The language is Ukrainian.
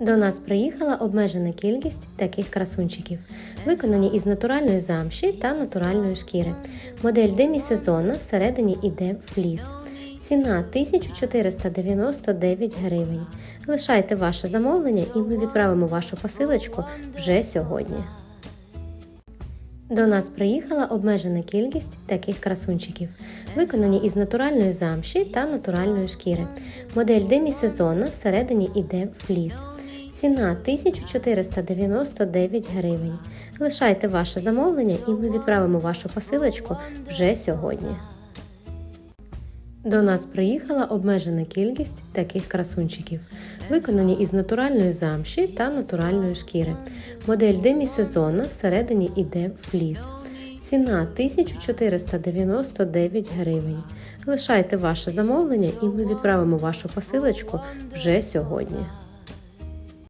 До нас приїхала обмежена кількість таких красунчиків, виконані із натуральної замші та натуральної шкіри. Модель демісезонна всередині іде фліс. Ціна 1499 гривень. Лишайте ваше замовлення і ми відправимо вашу посилочку вже сьогодні. До нас приїхала обмежена кількість таких красунчиків, виконані із натуральної замші та натуральної шкіри. Модель демісезонна всередині іде фліс. Ціна 1499 гривень. Лишайте ваше замовлення і ми відправимо вашу посилочку вже сьогодні. До нас приїхала обмежена кількість таких красунчиків, виконані із натуральної замші та натуральної шкіри. Модель демісезонна всередині іде фліс. Ціна 1499 гривень. Лишайте ваше замовлення і ми відправимо вашу посилочку вже сьогодні.